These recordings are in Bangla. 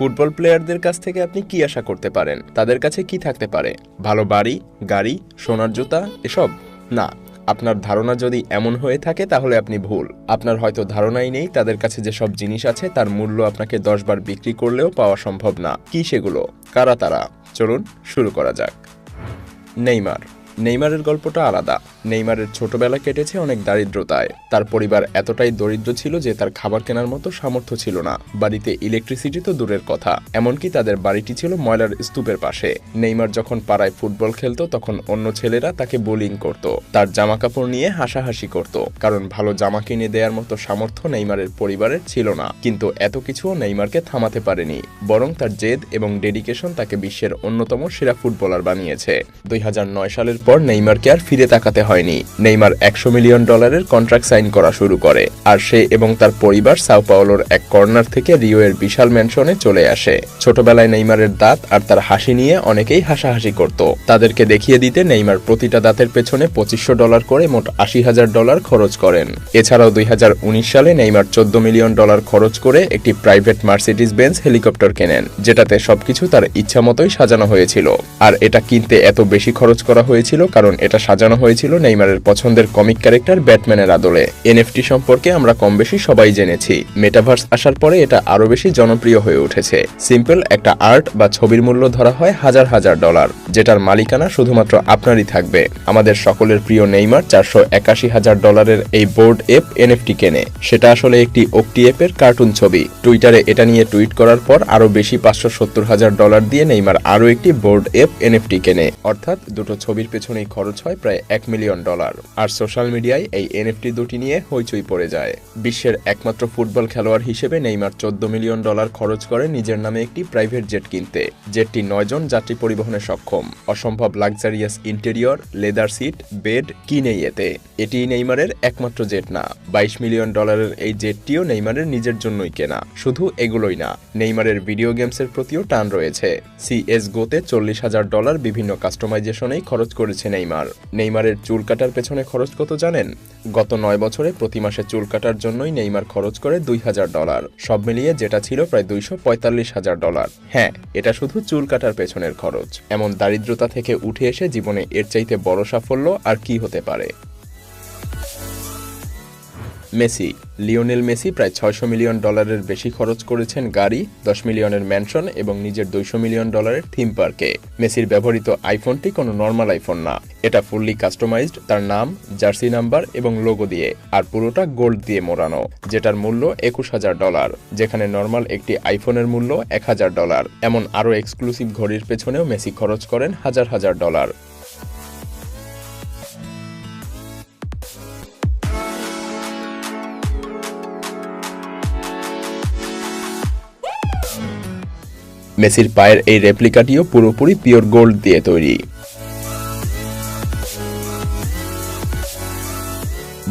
ফুটবল প্লেয়ারদের কাছ থেকে আপনি কি আশা করতে পারেন? তাদের কাছে কি থাকতে পারে? ভালো বাড়ি, গাড়ি, সোনার জুতা, এসব? না। আপনার ধারণা যদি এমন হয়ে থাকে, তাহলে আপনি ভুল। আপনার হয়তো ধারণাই নেই, তাদের কাছে যেসব জিনিস আছে, তার মূল্য আপনাকে দশবার বিক্রি করলেও পাওয়া সম্ভব না। কি সেগুলো? কারা তারা? চলুন শুরু করা যাক। নেইমার। নেইমারের গল্পটা আলাদা। নেইমারের ছোটবেলা কেটেছে অনেক দারিদ্রতায়। তার পরিবার এতটাই দরিদ্র ছিল যে তার খাবার কেনার মতো সামর্থ্য ছিল না। বাড়িতে ইলেকট্রিসিটি তো দূরের কথা। এমনকি তাদের বাড়িটি ছিল ময়লার স্তূপের পাশে। নেইমার যখন পাড়ায় ফুটবল খেলতো, তখন অন্য ছেলেরা তাকে বোলিং করত। তার জামা কাপড় নিয়ে হাসাহাসি করত। কারণ ভালো জামা কিনে দেওয়ার মতো সামর্থ্য নেইমারের পরিবারের ছিল না। কিন্তু এত কিছুও নেইমারকে থামাতে পারেনি। বরং তার জেদ এবং ডেডিকেশন তাকে বিশ্বের অন্যতম সেরা ফুটবলার বানিয়েছে। দুই হাজার নয় সালের পর নেইমারকে আর ফিরে তাকাতে হয়নি। নেইমার একশো মিলিয়ন ডলারের কন্ট্রাক্ট সাইন করা শুরু করে আর সে এবং তার পরিবার সাও পাওলোর এক কর্নার থেকে রিও এর বিশাল ম্যানশনে চলে আসে। ছোটবেলায় নেইমারের দাঁত আর তার হাসি নিয়ে অনেকেই হাসাহাসি করত। তাদেরকে দেখিয়ে দিতে নেইমার প্রতিটা দাঁতের পেছনে পঁচিশশো ডলার করে মোট আশি হাজার ডলার খরচ করেন। এছাড়াও দুই হাজার উনিশ সালে নেইমার চোদ্দ মিলিয়ন ডলার খরচ করে একটি প্রাইভেট মার্সিডিস বেঞ্চ হেলিকপ্টার কেনেন, যেটাতে সবকিছু তার ইচ্ছা মতোই সাজানো হয়েছিল। আর এটা কিনতে এত বেশি খরচ করা হয়েছিল কারণ এটা সাজানো হয়েছিল নেইমারের পছন্দের কমিক ক্যারেক্টার ব্যাটম্যানের আদলে। এনএফটি সম্পর্কে আমরা কম বেশি সবাই জেনেছি। মেটাভার্স আসার পরে এটা আরও বেশি জনপ্রিয় হয়ে উঠেছে। সিম্পল একটা আর্ট বা ছবির মূল্য ধরা হয় হাজার হাজার ডলার যেটার মালিকানা শুধুমাত্র আপনারই থাকবে। আমাদের সকলের প্রিয় নেইমার চারশো একাশি হাজার ডলারের এই বোর্ড এপ এনএফটি কেনে। সেটা আসলে একটি ওকটি এপের কার্টুন ছবি। টুইটারে এটা নিয়ে টুইট করার পর আরও বেশি পাঁচশো সত্তর হাজার ডলার দিয়ে নেইমার আরও একটি বোর্ড এপ এনএফটি কেনে। অর্থাৎ দুটো ছবির পেছনেই খরচ হয় প্রায় এক মিলিয়ন ডলার আর সোশ্যাল মিডিয়ায় এই এনএফটি দুটি নিয়ে হইচই পড়ে যায়। বিশ্বের একমাত্র ফুটবল খেলোয়াড় হিসেবে নেইমার চোদ্দ মিলিয়ন ডলার খরচ করে নিজের নামে একটি প্রাইভেট জেট কিনতে। জেটটি নয়জন যাত্রী পরিবহনে সক্ষম। অসম্ভব luxurious interior leather seat bed কি নেই এতে? এটি নেইমারের একমাত্র জেট না। বাইশ মিলিয়ন ডলারের এই জেটটিও নেইমারের নিজের জন্যই কেনা। শুধু এগুলোই না, নেইমারের ভিডিও গেমসের প্রতিও টান রয়েছে। সিএস গোতে চল্লিশ হাজার ডলার বিভিন্ন কাস্টমাইজেশনেই খরচ করেছে নেইমার। নেইমারের চুল কাটার পেছনে খরচ কত জানেন? গত নয় বছরে প্রতি মাসে চুল কাটার জন্যই নেইমার খরচ করে দুই হাজার ডলার। সব মিলিয়ে যেটা ছিল প্রায় দুইশো পঁয়তাল্লিশ হাজার ডলার। হ্যাঁ এটা শুধু চুল কাটার পেছনের খরচ। এমন দারিদ্রতা থেকে উঠে এসে জীবনে এর চাইতে বড় সাফল্য আর কি হতে পারে? মেসি। লিওনেল মেসি প্রায় ছয়শো মিলিয়ন ডলারের বেশি খরচ করেছেন গাড়ি, দশ মিলিয়নের ম্যানশন এবং নিজের দুইশো মিলিয়ন ডলারের থিম পার্কে। মেসির ব্যবহৃত আইফোনটি কোনো নর্মাল আইফোন না। এটা ফুললি কাস্টমাইজড, তার নাম, জার্সি নাম্বার এবং লোগো দিয়ে, আর পুরোটা গোল্ড দিয়ে মোড়ানো, যেটার মূল্য একুশ হাজার ডলার, যেখানে নর্মাল একটি আইফোনের মূল্য এক হাজার ডলার। এমন আরও এক্সক্লুসিভ ঘড়ির পেছনেও মেসি খরচ করেন হাজার হাজার ডলার। মেসির পায়ের এই রেপ্লিকাটিও পুরোপুরি পিওর গোল্ড দিয়ে তৈরি।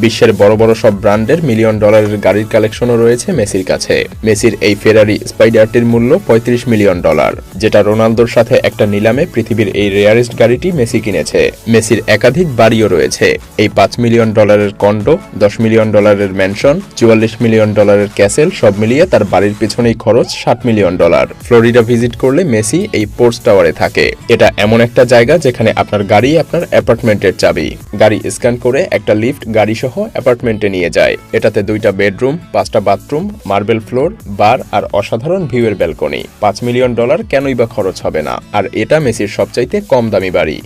বিশ্বের বড় বড় সব ব্র্যান্ডের মিলিয়ন ডলারের গাড়ির কালেকশনও রয়েছে মেসির কাছে। মেসির এই ফেরারি স্পাইডারটির মূল্য ৩৫ মিলিয়ন ডলার যেটা রোনালদোর সাথে একটা নিলামে পৃথিবীর এই রেয়ারেস্ট গাড়িটি মেসি কিনেছে। মেসির একাধিক বাড়িও রয়েছে। এই পাঁচ মিলিয়ন ডলারের কন্ডো দশ মিলিয়ন ডলারের ম্যানশন চুয়াল্লিশ মিলিয়ন ডলারের ক্যাসেল সব মিলিয়ে তার বাড়ির পিছনেই খরচ ষাট মিলিয়ন ডলার ফ্লোরিডা ভিজিট করলে মেসি এই পোর্টস টাওয়ারে থাকে। এটা এমন একটা জায়গা যেখানে আপনার গাড়ি আপনার অ্যাপার্টমেন্টের চাবি। গাড়ি স্ক্যান করে একটা লিফট গাড়ি সহ অ্যাপার্টমেন্টে নিয়ে যায়। এটাতে দুইটা বেডরুম, পাঁচটা বাথরুম, মার্বেল ফ্লোর, বার আর অসাধারণ ভিউয়ের ব্যালকনি। পাঁচ মিলিয়ন ডলার কেনই বা খরচ হবে না। আর এটা মেসির সবচাইতে কম দামি বাড়ি।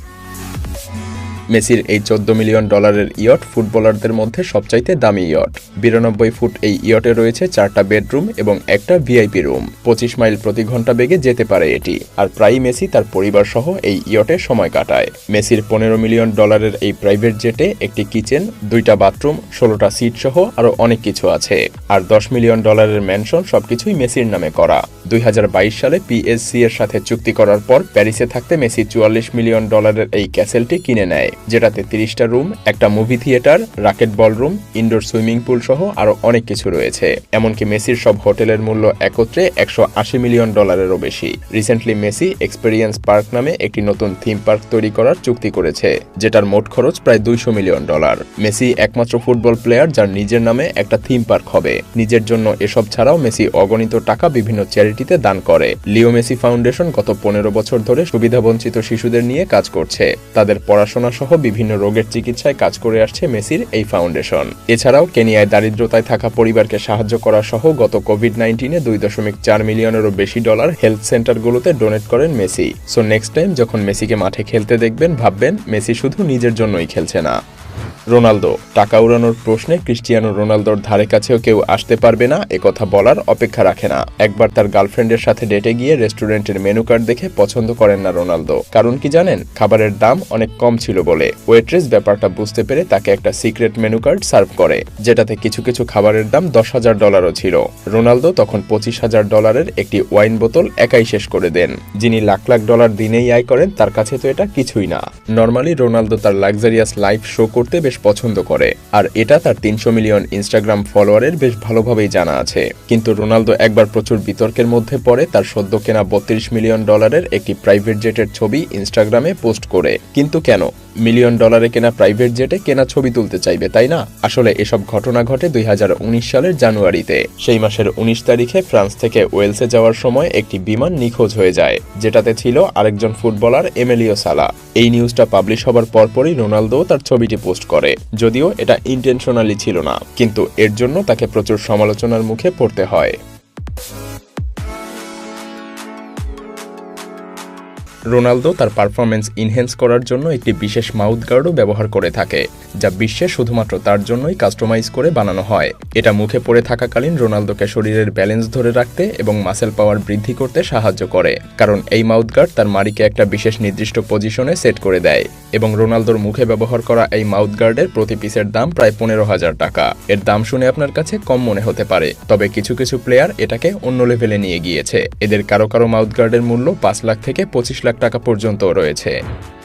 মেসির এই চোদ্দ মিলিয়ন ডলারের ইয়ট ফুটবলারদের মধ্যে সবচাইতে দামি ইয়ট। বিরানব্বই ফুট এই ইয়টে রয়েছে চারটা বেডরুম এবং একটা ভিআইপি রুম। পঁচিশ মাইল প্রতি ঘণ্টা বেগে যেতে পারে এটি, আর প্রায় মেসি তার পরিবার সহ এই ইয়টে সময় কাটায়। মেসির পনেরো মিলিয়ন ডলারের এই প্রাইভেট জেটে একটি কিচেন, দুইটা বাথরুম, ষোলোটা সিট সহ আরও অনেক কিছু আছে। আর দশ মিলিয়ন ডলারের ম্যানশন সবকিছুই মেসির নামে করা। দুই হাজার বাইশ সালে পিএসসি এর সাথে চুক্তি করার পর প্যারিসে থাকতে মেসি চুয়াল্লিশ মিলিয়ন ডলারের এই ক্যাসেলটি কিনে নেয়, যেটাতে তিরিশটা রুম, একটা movie theatre, racket ball room, indoor swimming pool সহ আরও অনেক কিছু রয়েছে। এমনকি মেসির সব হোটেলের মূল্য একত্রে একশো আশি মিলিয়ন ডলারেরও বেশি। রিসেন্টলি মেসি এক্সপেরিয়েন্স পার্ক নামে একটি নতুন থিম পার্ক তৈরি করার চুক্তি করেছে, যেটার মোট খরচ প্রায় দুইশো মিলিয়ন ডলার। মেসি একমাত্র ফুটবল প্লেয়ার যার নিজের নামে একটা থিম পার্ক হবে। নিজের জন্য এসব ছাড়াও মেসি অগণিত টাকা বিভিন্ন চ্যারিটি চ্যারিটিতে দান করে। লিও মেসি ফাউন্ডেশন গত পনেরো বছর ধরে সুবিধাবঞ্চিত শিশুদের নিয়ে কাজ করছে। তাদের পড়াশোনা সহ বিভিন্ন রোগের চিকিৎসায় কাজ করে আসছে মেসির এই ফাউন্ডেশন। এছাড়াও কেনিয়ায় দারিদ্রতায় থাকা পরিবারকে সাহায্য করা সহ গত কোভিড নাইন্টিনে দুই দশমিক চার মিলিয়নেরও বেশি ডলার হেলথ সেন্টারগুলোতে ডোনেট করেন মেসি। সো নেক্সট টাইম যখন মেসিকে মাঠে খেলতে দেখবেন, ভাববেন, মেসি শুধু নিজের জন্যই খেলছে না। রোনালদো। টাকা উড়ানোর প্রশ্নে ক্রিস্টিয়ানো রোনালদোর ধারে কাছেও কেউ আসতে পারবে না একথা বলার অপেক্ষা রাখে না। একবার তার গার্লফ্রেন্ডের সাথে ডেটে গিয়ে রেস্টুরেন্টের মেনু কার্ড দেখে পছন্দ করেন না রোনালদো। কারণ কি জানেন, খাবারের দাম অনেক কম ছিল বলে। ওয়েট্রেস ব্যাপারটা বুঝতে পেরে তাকে একটা সিক্রেট মেনু কার্ড সার্ভ করে, যেটাতে কিছু কিছু খাবারের দাম দশ হাজার ডলারও ছিল। রোনালদো তখন পঁচিশ হাজার ডলারের একটি ওয়াইন বোতল একাই শেষ করে দেন। যিনি লাখ লাখ ডলার দিনেই আয় করেন, তার কাছে তো এটা কিছুই না। নর্মালি রোনালদো তার লাক্সারিয়াস লাইফ শো করতে বেশ পছন্দ করে। আর এটা তার তিনশো মিলিয়ন ইনস্টাগ্রাম ফলোয়ারের বেশ ভালোভাবেই জানা আছে। কিন্তু রোনালদো একবার প্রচুর বিতর্কের মধ্যে পড়ে তার সদ্য কেনা বত্রিশ মিলিয়ন ডলারের একটি প্রাইভেট জেটের ছবি ইনস্টাগ্রামে পোস্ট করে। কিন্তু কেন? মিলিয়ন ডলারে কেনা প্রাইভেট জেটে কেনা ছবি তুলতে চাইবে, তাই না? আসলে এসব ঘটনা ঘটে দুই হাজার উনিশ সালের জানুয়ারিতে। সেই মাসের উনিশ তারিখে ফ্রান্স থেকে ওয়েলসে যাওয়ার সময় একটি বিমান নিখোঁজ হয়ে যায়, যেটাতে ছিল আরেকজন ফুটবলার এমেলিও সালা। এই নিউজটা পাবলিশ হবার পরপরই রোনালদো তার ছবিটি পোস্ট করে, যদিও এটা ইন্টেনশনালি ছিল না, কিন্তু এর জন্য তাকে প্রচুর সমালোচনার মুখে পড়তে হয়। রোনালদো তার পারফরমেন্স ইনহেন্স করার জন্য একটি বিশেষ মাউথ গার্ডও ব্যবহার করে থাকে, যা বিশ্বে শুধুমাত্র তার জন্যই কাস্টমাইজ করে বানানো হয়। এটা মুখে পড়ে থাকাকালীন রোনালদোকে শরীরের ব্যালেন্স ধরে রাখতে এবং মাসেল পাওয়ার বৃদ্ধি করতে সাহায্য করে, কারণ এই মাউথ গার্ড তার মারিকে একটা বিশেষ নির্দিষ্ট পজিশনে সেট করে দেয়, এবং রোনালদোর মুখে ব্যবহার করা এই মাউথ গার্ডের প্রতি পিসের দাম প্রায় পনেরো হাজার টাকা। এর দাম শুনে আপনার কাছে কম মনে হতে পারে, তবে কিছু কিছু প্লেয়ার এটাকে অন্য লেভেলে নিয়ে গিয়েছে। এদের কারও কারও মাউথ গার্ডের মূল্য পাঁচ লাখ থেকে পঁচিশ লাখ টাকা পর্যন্ত রয়েছে।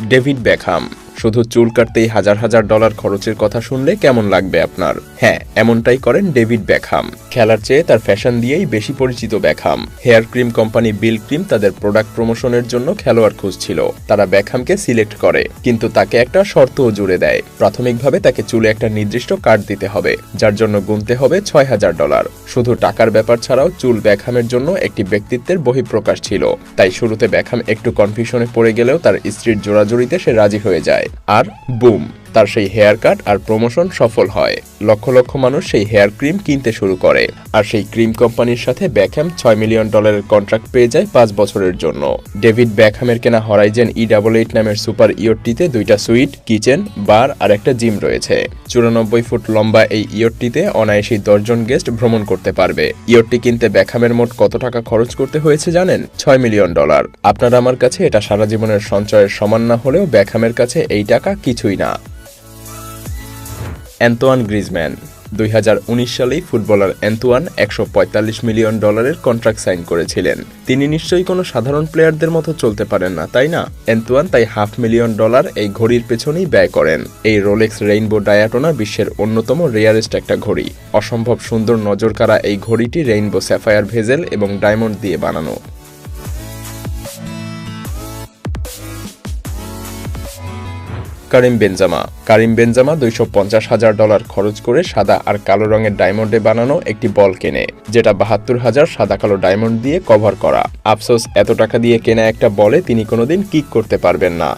ডেভিড ব্যাকহাম শুধু চুল কাটতেই হাজার হাজার ডলার খরচের কথা শুনলে কেমন লাগবে আপনার? হ্যাঁ এমনটাই করেন ডেভিড ব্যাকহাম খেলার চেয়ে তার ফ্যাশন দিয়েই বেশি পরিচিত Beckham hair cream company Brylcreem তাদের প্রোডাক্ট প্রমোশনের জন্য খেলোয়াড় খুঁজছিল। তারা ব্যাকহামকে সিলেক্ট করে, কিন্তু তাকে একটা শর্তও জুড়ে দেয়। প্রাথমিকভাবে তাকে চুলে একটা নির্দিষ্ট কার্ড দিতে হবে, যার জন্য গুনতে হবে ছয় হাজার ডলার। শুধু টাকার ব্যাপার ছাড়াও চুল ব্যাকহামের জন্য একটি ব্যক্তিত্বের বহিঃপ্রকাশ ছিল। তাই শুরুতে ব্যাকহাম একটু কনফিউশনে পড়ে গেলেও তার স্ত্রীর জোড়াজুড়িতে সে রাজি হয়ে যায়। আর বুম। তার সেই হেয়ার কাট আর প্রমোশন সফল হয়। লক্ষ লক্ষ মানুষ সেই হেয়ার ক্রিম কিনতে শুরু করে। আর সেই ক্রিম কোম্পানির সাথে ব্যাকহ্যাম ছয় মিলিয়ন ডলারের কন্ট্রাক্ট পেয়ে যায় পাঁচ বছরের জন্য। ডেভিড ব্যাকহ্যামের কেনা হরাইজেন ই ডাবল এইট নামের সুপার ইয়টটিতে দুইটা সুইট কিচেন বার আর একটা জিম রয়েছে। চুরানব্বই ফুট লম্বা এই ইয়টটিতে অনায়াসী দশজন গেস্ট ভ্রমণ করতে পারবে। ইয়টটি কিনতে ব্যাকহ্যামের মোট কত টাকা খরচ করতে হয়েছে জানেন? ছয় মিলিয়ন ডলার। আপনার আমার কাছে এটা সারা জীবনের সঞ্চয়ের সমান না হলেও ব্যাকহ্যামের কাছে এই টাকা কিছুই না। অ্যান্তোয়ান গ্রিজম্যান দুই হাজার উনিশ সালেই ফুটবলার অ্যান্তোয়ান একশো পঁয়তাল্লিশ মিলিয়ন ডলারের কন্ট্রাক্ট সাইন করেছিলেন। তিনি নিশ্চয়ই কোনো সাধারণ প্লেয়ারদের মতো চলতে পারেন না, তাই না? অ্যান্তোয়ান তাই হাফ মিলিয়ন ডলার এই ঘড়ির পেছনেই ব্যয় করেন। এই রোলেক্স রেইনবো ডায়াটোনা বিশ্বের অন্যতম রেয়ারেস্ট একটা ঘড়ি। অসম্ভব সুন্দর নজরকাড়া এই ঘড়িটি রেইনবো স্যাফায়ার ভেজেল এবং ডায়মন্ড দিয়ে বানানো। কারিম বেনজামা। কারিম বেনজামা দুইশো পঞ্চাশ হাজার ডলার খরচ করে সাদা আর কালো রঙের ডায়মন্ডে বানানো একটি বল কেনে, যেটা বাহাত্তর হাজার সাদা কালো ডায়মন্ড দিয়ে কভার করা। আফসোস, এত টাকা দিয়ে কেনা একটা বলে তিনি কোনোদিন কিক করতে পারবেন না।